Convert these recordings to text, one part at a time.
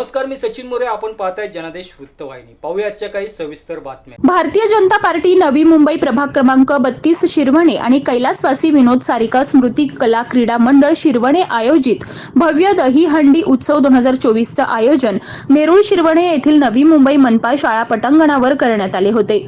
नमस्कार मी सचिन मोरे. आपण पाहताय जनादेश वृत्तवाहिनी. पाहूया आजच्या काही सविस्तर बातम्या. भारतीय जनता पार्टी नवी मुंबई प्रभाग क्रमांक बत्तीस शिरवणे आणि कैलासवासी विनोद सारिका स्मृती कला क्रीडा मंडळ शिरवणे आयोजित भव्य दही हंडी उत्सव दोन हजार चोवीसचं आयोजन नेरुळ शिरवणे येथील नवी मुंबई मनपा शाळा पटांगणावर करण्यात आले होते.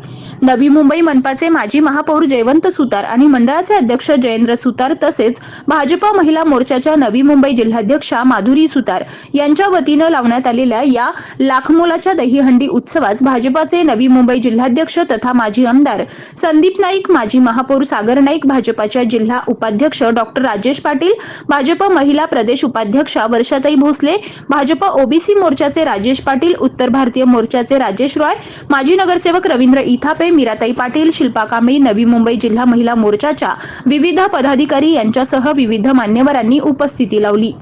नवी मुंबई मनपाचे माजी महापौर जयवंत सुतार आणि मंडळाचे अध्यक्ष जयेंद्र सुतार तसेच भाजपा महिला मोर्चाच्या नवी मुंबई जिल्हाध्यक्षा माधुरी सुतार यांच्या वतीनं लावण्यात आलेल्या या लाखमोलाच्या दहीहंडी उत्सवास भाजपाचे नवी मुंबई जिल्हाध्यक्ष तथा माजी आमदार संदीप नाईक माजी महापौर सागर नाईक भाजपाच्या जिल्हा उपाध्यक्ष डॉक्टर राजेश पाटील भाजप महिला प्रदेश उपाध्यक्षा Varshatai Bhosale BJP O B C मोर्चाचे राजेश पाटील उत्तर भारतीय मोर्चाचे राजेश रॉय माजी नगरसेवक रवींद्र इथापे मीराताई पाटील शिल्पा कांबळी नवी मुंबई जिल्हा महिला मोर्चाच्या विविध पदाधिकारी यांच्यासह विविध मान्यवरांनी उपस्थिती लावली.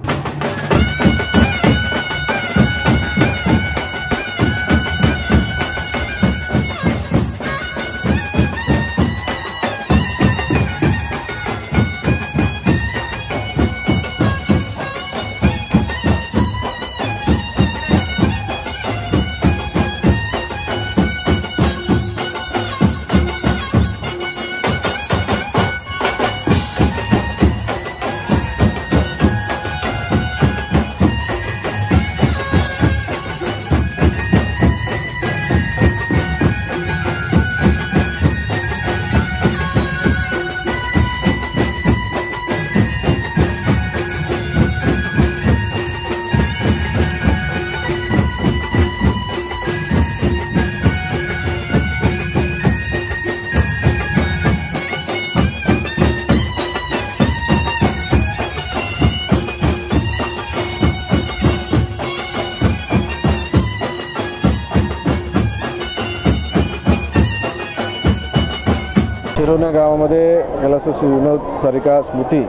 शिरोण्या गावामध्ये कैलासवासी विनोद सारिका स्मृती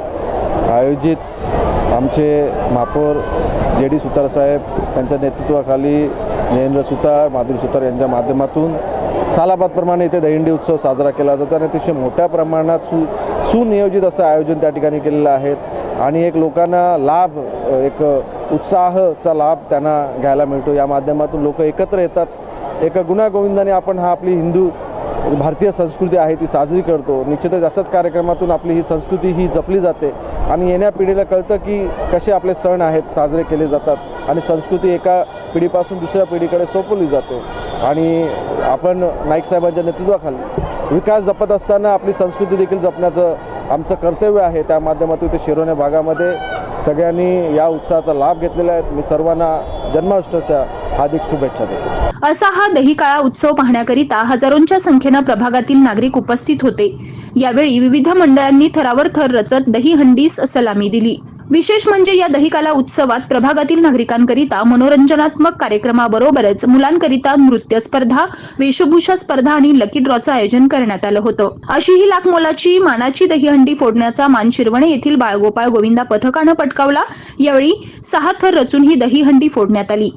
आयोजित आमचे महापौर जे डी सुतार साहेब त्यांच्या नेतृत्वाखाली जयेंद्र सुतार माधुरी सुतार यांच्या माध्यमातून सालाबादप्रमाणे इथे दहिंडी उत्सव साजरा केला जातो आणि अतिशय मोठ्या प्रमाणात सु सुनियोजित असं आयोजन त्या ठिकाणी केलेलं आहे आणि एक लोकांना लाभ एक उत्साहाचा लाभ त्यांना घ्यायला मिळतो. या माध्यमातून लोक एकत्र येतात. एका गुण्यागोविंदाने आपण हा आपली हिंदू भारतीय संस्कृती आहे ती साजरी करतो. निश्चितच अशाच कार्यक्रमातून आपली ही संस्कृती ही जपली जाते. आणि येण्या पिढीला कळतं की कसे आपले सण आहेत साजरे केले जातात. आणि संस्कृती एका पिढीपासून दुसऱ्या पिढीकडे सोपवली जाते. आणि आपण नाईक साहेबांच्या नेतृत्वाखाली विकास जपत असताना आपली संस्कृती देखील जपण्याचं आमचं कर्तव्य आहे. त्या माध्यमातून ते शिरोणे भागामध्ये सगळ्यांनी या उत्साहाचा लाभ घेतलेला आहे. मी सर्वांना जन्माष्टमीच्या हार्दिक शुभेच्छा देतो. असा हा दहीकाळा उत्सव पाहण्याकरिता हजारोंच्या संख्येनं प्रभागातील नागरिक उपस्थित होते. यावेळी विविध मंडळांनी थरावर थर रचत दहीहंडीस सलामी दिली. विशेष म्हणजे या दहीकाला उत्सवात प्रभागातील नागरिकांकरिता मनोरंजनात्मक कार्यक्रमाबरोबरच मुलांकरिता नृत्य स्पर्धा वेशभूषा स्पर्धा आणि लकी ड्रॉचं आयोजन करण्यात आलं होतं. अशी ही लाख मोलाची मानाची दहीहंडी फोडण्याचा मान शिरवणे येथील बाळगोपाळ गोविंदा पथकानं पटकावला. यावेळी सहा थर रचून ही दहीहंडी फोडण्यात आली.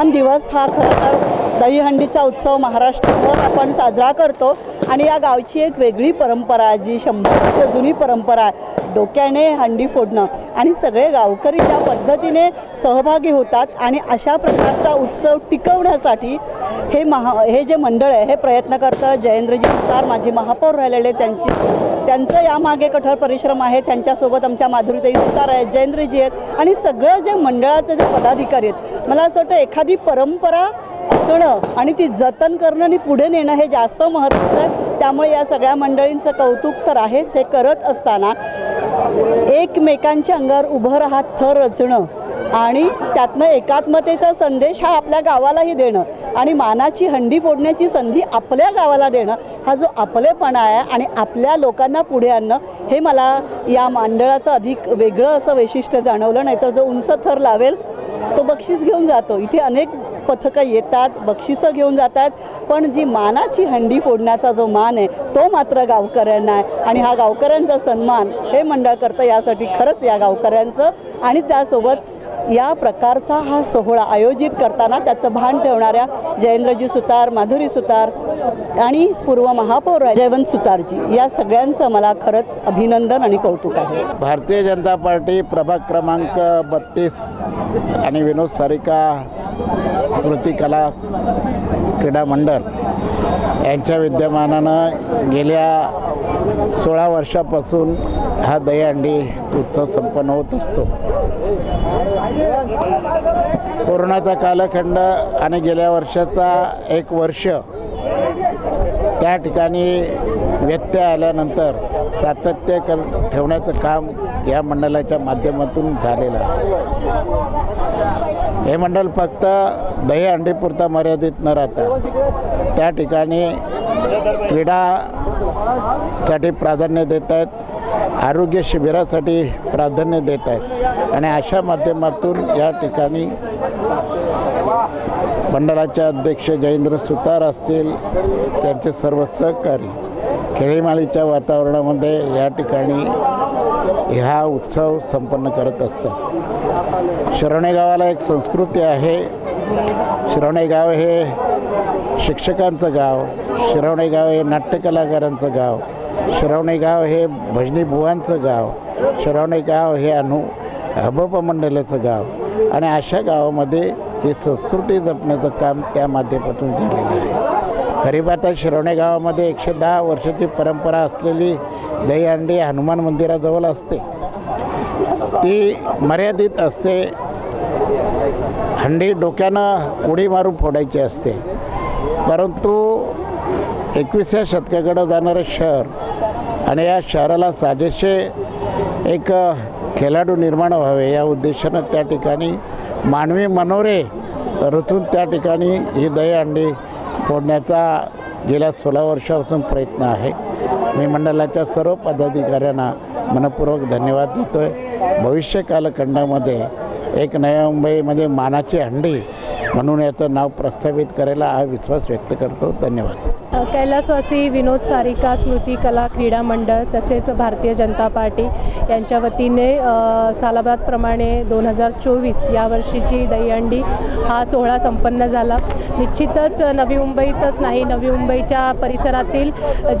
महान दिवस हा खरं तर दहीहंडीचा उत्सव महाराष्ट्रभर आपण साजरा करतो. आणि या गावची एक वेगळी परंपरा जी शंभरची जुनी परंपरा आहे डोक्याने हंडी फोडणं. आणि सगळे गावकरी त्या पद्धतीने सहभागी होतात आणि अशा प्रकारचा उत्सव टिकवण्यासाठी हे महा हे जे मंडळ आहे हे प्रयत्न करतं जयेंद्रजी सुतार माझे महापौर राहिलेले त्यांची त्यांचं यामागे कठोर परिश्रम आहे त्यांच्यासोबत आमच्या माधुरीताई सुतार आहेत जयेंद्रजी आहेत आणि सगळं जे मंडळाचे जे पदाधिकारी आहेत. मला असं वाटतं एखादी परंपरा असणं आणि ती जतन करणं आणि पुढे नेणं हे जास्त महत्त्वाचं आहे. त्यामुळे या सगळ्या मंडळींचं कौतुक तर आहेच हे करत असताना एकमेकांच्या अंगावर उभं राहत थर रचणं आणि त्यातनं एकात्मतेचा संदेश हा आपल्या गावालाही देणं आणि मानाची हंडी फोडण्याची संधी आपल्या गावाला देणं हा जो आपलेपणा आहे आणि आपल्या लोकांना पुढे आणणं हे मला या मंडळाचं अधिक वेगळं असं वैशिष्ट्य जाणवलं. नाहीतर जो उंच थर लावेल तो बक्षीस घेऊन जातो. इथे अनेक पथकं येतात बक्षिसं घेऊन जातात पण जी मानाची हंडी फोडण्याचा जो मान आहे तो मात्र गावकऱ्यांना आहे. आणि हा गावकऱ्यांचा सन्मान हे मंडळ करतं यासाठी खरंच या गावकऱ्यांचं आणि त्यासोबत या प्रकारचा हा सोहळा आयोजित करताना त्याचं भान ठेवणाऱ्या जयेंद्रजी सुतार माधुरी सुतार आणि पूर्व महापौर जयवंत सुतारजी या सगळ्यांचं मला खरंच अभिनंदन आणि कौतुक आहे. भारतीय जनता पार्टी प्रभाग क्रमांक बत्तीस आणि विनोद सारिका स्मृती कला क्रीडा मंडळ यांच्या विद्यमानानं गेल्या सोळा वर्षापासून हा दहीहंडी उत्सव संपन्न होत असतो. कोरोनाचा कालखंड आणि गेल्या वर्षाचा एक वर्ष त्या ठिकाणी व्यत्यय आल्यानंतर सातत्य कर ठेवण्याचं काम या मंडळाच्या माध्यमातून झालेलं आहे. हे मंडळ फक्त दही अंडीपुरता मर्यादित न राहता त्या ठिकाणी क्रीडासाठी प्राधान्य देत आहेत. आरोग्य शिबिरासाठी प्राधान्य देत आहेत. आणि अशा माध्यमातून या ठिकाणी मंडळाचे अध्यक्ष जयेंद्र सुतार असतील त्यांचे सर्व सहकारी खेळीमाळीच्या वातावरणामध्ये या ठिकाणी हा उत्सव संपन्न करत असतात. शिरोणे गावाला एक संस्कृती आहे. शिरोणे गाव हे शिक्षकांचं गाव शिरवणे गाव हे नाट्यकलाकारांचं गाव. शिरवणे गाव हे भजनी बुवांचं गाव शिरवणे गाव हे अनु हबप मंडळाचं गाव आणि अशा गावामध्ये ही संस्कृती जपण्याचं काम त्या माध्यमातून झालेलं आहे. खरी आता शिरवणे गावामध्ये एकशे दहा वर्षाची परंपरा असलेली दहीहंडी हनुमान मंदिराजवळ असते. ती मर्यादित असते. हंडी डोक्यानं उडी मारून फोडायची असते. परंतु एकविसाव्या शतकाकडं जाणारं शहर. आणि या शहराला साजेसे एक खेळाडू निर्माण व्हावे या उद्देशानं त्या ठिकाणी मानवी मनोरे ऋतून त्या ठिकाणी ही दहीहंडी फोडण्याचा गेल्या सोळा वर्षापासून प्रयत्न आहे. मी मंडळाच्या सर्व पदाधिकाऱ्यांना मनपूर्वक धन्यवाद देतो आहे भविष्य कालखंडामध्ये एक नव्या मुंबईमध्ये मानाची हंडी म्हणून याचं नाव प्रस्थापित करायला हा विश्वास व्यक्त करतो. धन्यवाद. कैलासवासी विनोद सारिका स्मृती कला क्रीडा मंडळ तसेच भारतीय जनता पार्टी यांच्या वतीने सालाबादप्रमाणे दोन हजार चोवीस या वर्षीची दहीहंडी हा सोहळा संपन्न झाला. निश्चितच नवी मुंबईतच नाही नवी मुंबईच्या परिसरातील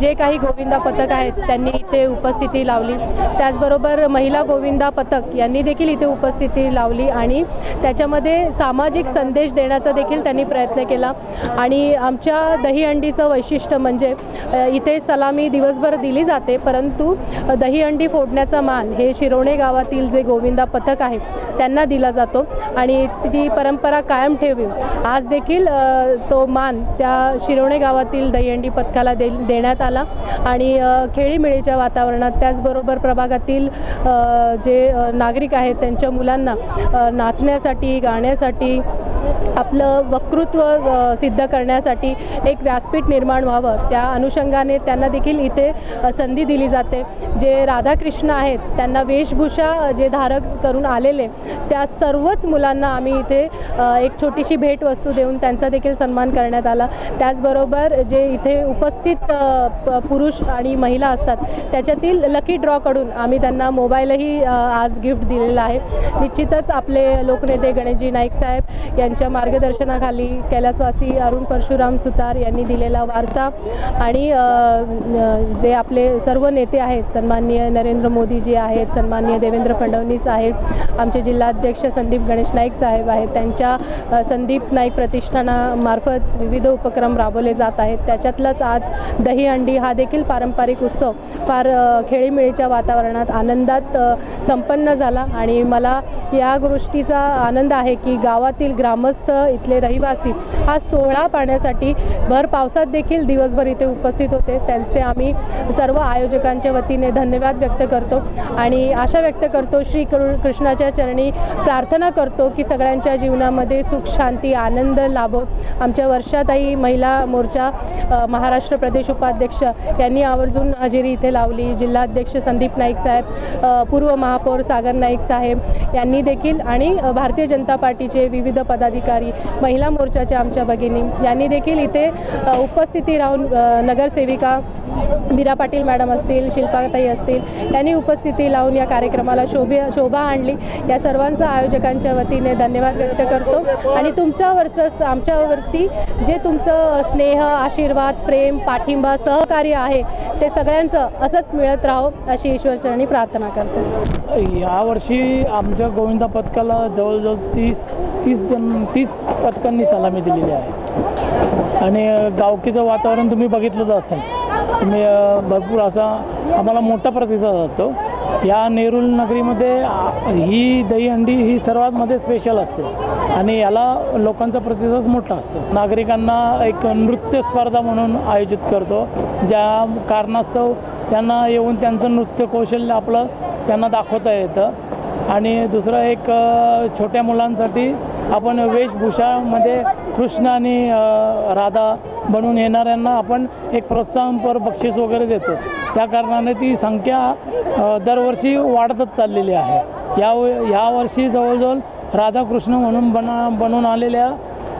जे काही गोविंदा पथक आहेत त्यांनी इथे उपस्थिती लावली. त्याचबरोबर महिला गोविंदा पथक यांनी देखील इथे उपस्थिती लावली आणि त्याच्यामध्ये सामाजिक संदेश देण्याचा देखील त्यांनी प्रयत्न केला. आणि आमच्या दहीहंडीचं वैशिष्ट्य म्हणजे इथे सलामी दिवसभर दिली जाते परंतु दहीहंडी फोडण्याचा मान हे शिरोणे गावातील जे गोविंदा पथक आहे त्यांना दिला जातो. आणि ती परंपरा कायम ठेवी. आज देखील तो मान त्या शिरोणे गावातील दहीहंडी पथकाला दे देण्यात आला. आणि खेळीमेळीच्या वातावरणात त्याचबरोबर प्रभागातील जे नागरिक आहेत त्यांच्या मुलांना नाचण्यासाठी गाण्यासाठी आपलं वक्तृत्व सिद्ध करण्यासाठी एक व्यासपीठ निर्माण व्हावं. त्या अनुषंगाने त्यांना देखील इथे संधी दिली जाते. जे राधाकृष्ण आहेत त्यांना वेशभूषा जे धारक करून आलेले त्या सर्वच मुलांना आम्ही इथे एक छोटीशी भेटवस्तू देऊन त्यांचा देखील सन्मान करण्यात आला. त्याचबरोबर जे इथे उपस्थित प- पुरुष आणि महिला असतात त्याच्यातील लकी ड्रॉकडून आम्ही त्यांना मोबाईलही आज गिफ्ट दिलेला आहे. निश्चितच आपले लोकनेते गणेशजी नाईक साहेब यांनी यांच्या मार्गदर्शनाखाली कैलासवासी अरुण परशुराम सुतार यांनी दिलेला वारसा आणि जे आपले सर्व नेते आहेत सन्माननीय नरेंद्र मोदीजी आहेत सन्माननीय देवेंद्र फडणवीस आहेत आमचे जिल्हाध्यक्ष संदीप गणेश नाईक साहेब आहेत त्यांच्या संदीप नाईक प्रतिष्ठानामार्फत विविध उपक्रम राबवले जात आहेत. त्याच्यातलाच आज दहीहंडी हा देखील पारंपरिक उत्सव फार खेळीमेळीच्या वातावरणात आनंदात संपन्न झाला. आणि मला या गोष्टीचा आनंद आहे की गावातील ग्राम ग्रामस्थ इथले रहिवासी हा सोहळा पाहण्यासाठी भर पावसात देखील दिवसभर इथे उपस्थित होते. त्यांचे आम्ही सर्व आयोजकांच्या वतीने धन्यवाद व्यक्त करतो आणि आशा व्यक्त करतो श्री कृष्णाच्या चरणी प्रार्थना करतो की सगळ्यांच्या जीवनामध्ये सुख शांती आनंद लाभो. आमच्या वर्षाताई महिला मोर्चा महाराष्ट्र प्रदेश उपाध्यक्ष यांनी आवर्जून हजेरी इथे लावली. जिल्हाध्यक्ष संदीप नाईक साहेब पूर्व महापौर सागर नाईक साहेब यांनी देखील आणि भारतीय जनता पार्टीचे विविध पदाधिकारी महिला मोर्चाच्या आमच्या भगिनी. यांनी देखील इथे उपस्थिती राहून नगरसेविका मीरा पाटील मॅडम असतील शिल्पाताई असतील यांनी उपस्थिती लावून या कार्यक्रमाला शोभे शोभा आणली. या सर्वांचा आयोजकांच्या वतीने धन्यवाद व्यक्त करतो. आणि तुमच्यावरचं स- आमच्यावरती जे तुमचं स्नेह आशीर्वाद प्रेम पाठिंबा सहकार्य आहे ते सगळ्यांचं असंच मिळत राहो अशी ईश्वरचरणी प्रार्थना करतो. यावर्षी आमच्या गोविंदा पथकाला जवळजवळ तीस तीस जण तीस पथकांनी सलामी दिलेली आहे. आणि गावकीचं वातावरण तुम्ही बघितलंच असेल. तुम्ही भरपूर असा आम्हाला मोठा प्रतिसाद जातो या नेरुल नगरीमध्ये ही दहीहंडी ही सर्वात मध्ये स्पेशल असते. आणि याला लोकांचा प्रतिसाद मोठा असतो. नागरिकांना एक नृत्य स्पर्धा म्हणून आयोजित करतो ज्या कारणास्तव त्यांना येऊन त्यांचं नृत्य कौशल्य आपलं त्यांना दाखवता येतं. आणि दुसरं एक छोट्या मुलांसाठी आपण वेशभूषामध्ये कृष्ण आणि राधा बनून येणाऱ्यांना आपण एक प्रोत्साहनपर बक्षीस वगैरे देतो. त्या कारणाने ती संख्या दरवर्षी वाढतच चाललेली आहे. या यावर्षी जवळजवळ राधाकृष्ण म्हणून बना बनून आलेल्या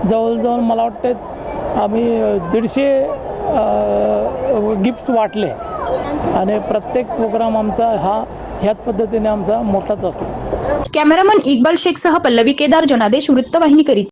जवळजवळ मला वाटते आम्ही दीडशे गिफ्ट्स वाटले. आणि प्रत्येक प्रोग्राम आमचा हा ह्याच पद्धतीने आमचा मोठाच असतो. कॅमेरामन इक्बाल शेखसह पल्लवी केदार जनादेश वृत्तवाहिनी करीत